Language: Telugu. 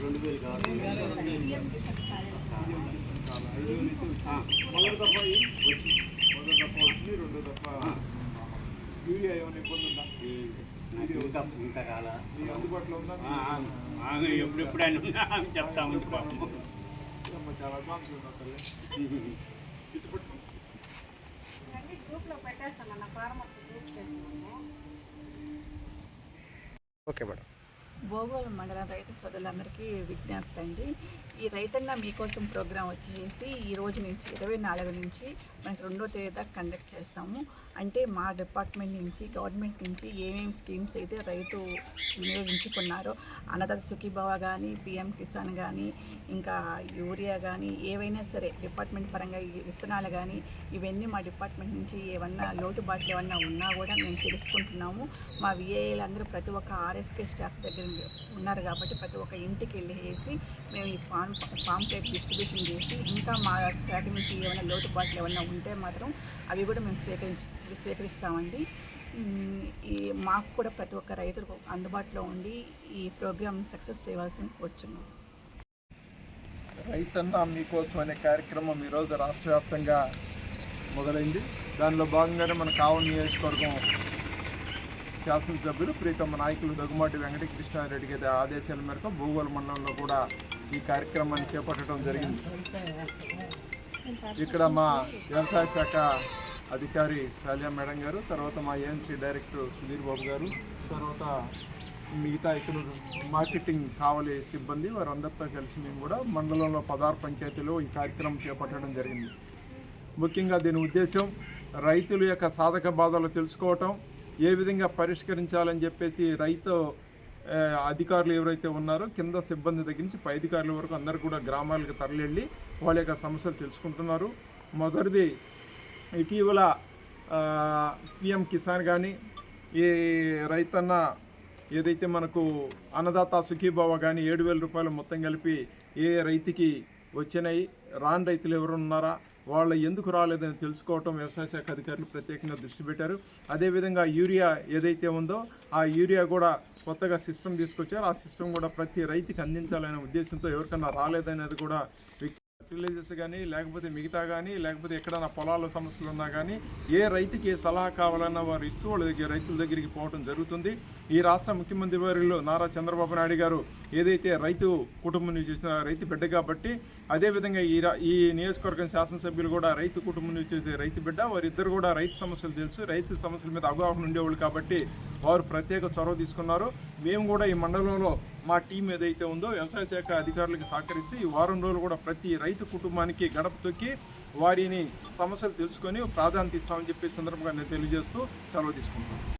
రెండు వేలు కావాలి మొదటి మొదటి వచ్చింది రెండో యూరియా ఏమైనా ఇబ్బంది ఉందా ఇంకా అందుబాటులో ఉందా ఎప్పుడెప్పుడైనా చెప్తా ఉంది పాపం చాలా అడ్వాన్స్ ఉన్నా తల్లి ఇటు ఓకే మేడం. భోగోలు మండలం రైతు సోదరులందరికీ విజ్ఞప్తి అండి. ఈ రైతన్న మీకోసం ప్రోగ్రాం వచ్చేసి ఈ రోజు నుంచి ఇరవై నాలుగు నుంచి మనకి రెండో తేదీ దాకా కండక్ట్ చేస్తాము. అంటే మా డిపార్ట్మెంట్ నుంచి గవర్నమెంట్ నుంచి ఏమేమి స్కీమ్స్ అయితే రైతు వినియోగించుకున్నారో అన్నదాత సుఖీభవ కానీ పిఎం కిసాన్ కానీ ఇంకా యూరియా కానీ ఏవైనా సరే డిపార్ట్మెంట్ పరంగా విత్తనాలు కానీ ఇవన్నీ మా డిపార్ట్మెంట్ నుంచి ఏమన్నా లోటుబాట్లు ఏమన్నా ఉన్నా కూడా మేము తెలుసుకుంటున్నాము. మా విఏఏలందరూ ప్రతి ఒక్క ఆర్ఎస్కే స్టాఫ్ దగ్గర ఉన్నారు కాబట్టి ప్రతి ఒక్క ఇంటికి వెళ్ళేసి మేము ఈ ఫామ్ ఫామ్ ప్లేట్ డిస్ట్రిబ్యూషన్ చేసి ఇంకా మా శాఖ నుంచి ఏమైనా లోటుబాట్లు ఏమైనా ఉంటే మాత్రం అవి కూడా మేము స్వీకరించి స్వీకరిస్తామండి. ఈ మాకు కూడా ప్రతి ఒక్క రైతులకు అందుబాటులో ఉండి ఈ ప్రోగ్రామ్ సక్సెస్ చేయవలసింది కోరుచున్నాం. రైతన్న మీకోసం అనే కార్యక్రమం ఈరోజు రాష్ట్ర వ్యాప్తంగా మొదలైంది. దానిలో భాగంగానే మన కావలి నియోజకవర్గం శాసనసభ్యులు ప్రీతమ్మ నాయకులు దగ్గుమాటి వెంకటకృష్ణారెడ్డి గారి ఆదేశాల మేరకు భూగోళ మండలంలో కూడా ఈ కార్యక్రమాన్ని చేపట్టడం జరిగింది. ఇక్కడ మా వ్యవసాయ శాఖ అధికారి శాలియా మేడం గారు తర్వాత మా ఏఎంసీ డైరెక్టర్ సుధీర్ బాబు గారు తర్వాత మిగతా ఇక్కడ మార్కెటింగ్ కావలి సిబ్బంది వారందరితో కలిసి మేము కూడా మండలంలో పదహారు పంచాయతీలో ఈ కార్యక్రమం చేపట్టడం జరిగింది. ముఖ్యంగా దీని ఉద్దేశం రైతుల యొక్క సాధక బాధలు తెలుసుకోవటం ఏ విధంగా పరిష్కరించాలని చెప్పేసి రైతు అధికారులు ఎవరైతే ఉన్నారో కింద సిబ్బంది దగ్గర నుంచి పై అధికారుల వరకు అందరూ కూడా గ్రామాలకు తరలివెళ్ళి వాళ్ళ యొక్క సమస్యలు తెలుసుకుంటున్నారు. మొదటిది ఇటీవల పిఎం కిసాన్ కానీ ఈ రైతన్న ఏదైతే మనకు అన్నదాత సుఖీభావ కానీ ఏడు వేల రూపాయలు మొత్తం కలిపి ఏ రైతుకి వచ్చినాయి రాని రైతులు ఎవరు ఉన్నారా వాళ్ళు ఎందుకు రాలేదని తెలుసుకోవటం వ్యవసాయ శాఖ అధికారులు ప్రత్యేకంగా దృష్టి పెట్టారు. అదేవిధంగా యూరియా ఏదైతే ఉందో ఆ యూరియా కూడా కొత్తగా సిస్టమ్ తీసుకొచ్చారు. ఆ సిస్టమ్ కూడా ప్రతి రైతుకి అందించాలనే ఉద్దేశంతో ఎవరికన్నా రాలేదనేది కూడా ఫర్టిలైజర్స్ కానీ లేకపోతే మిగతా కానీ లేకపోతే ఎక్కడైనా పొలాల సమస్యలు ఉన్నా కానీ ఏ రైతుకి ఏ సలహా కావాలన్నా వారు ఇస్తూ వాళ్ళ దగ్గర రైతుల దగ్గరికి పోవడం జరుగుతుంది. ఈ రాష్ట్ర ముఖ్యమంత్రి వారిలో నారా చంద్రబాబు నాయుడు గారు ఏదైతే రైతు కుటుంబం నుంచి వచ్చిన రైతు బిడ్డ కాబట్టి అదేవిధంగా ఈ ఈ నియోజకవర్గం శాసనసభ్యులు కూడా రైతు కుటుంబం నుంచి వచ్చే రైతు బిడ్డ వారిద్దరు కూడా రైతు సమస్యలు తెలుసు. రైతు సమస్యల మీద అవగాహన ఉండేవాళ్ళు కాబట్టి వారు ప్రత్యేక చొరవ తీసుకున్నారు. మేము కూడా ఈ మండలంలో మా టీం ఏదైతే ఉందో వ్యవసాయ శాఖ అధికారులకు సహకరిస్తే ఈ వారం రోజులు కూడా ప్రతి రైతు కుటుంబానికి గడప తొక్కి వారిని సమస్యలు తెలుసుకొని ప్రాధాన్యత ఇస్తామని చెప్పే సందర్భంగా నేను తెలియజేస్తూ సెలవు తీసుకుంటాను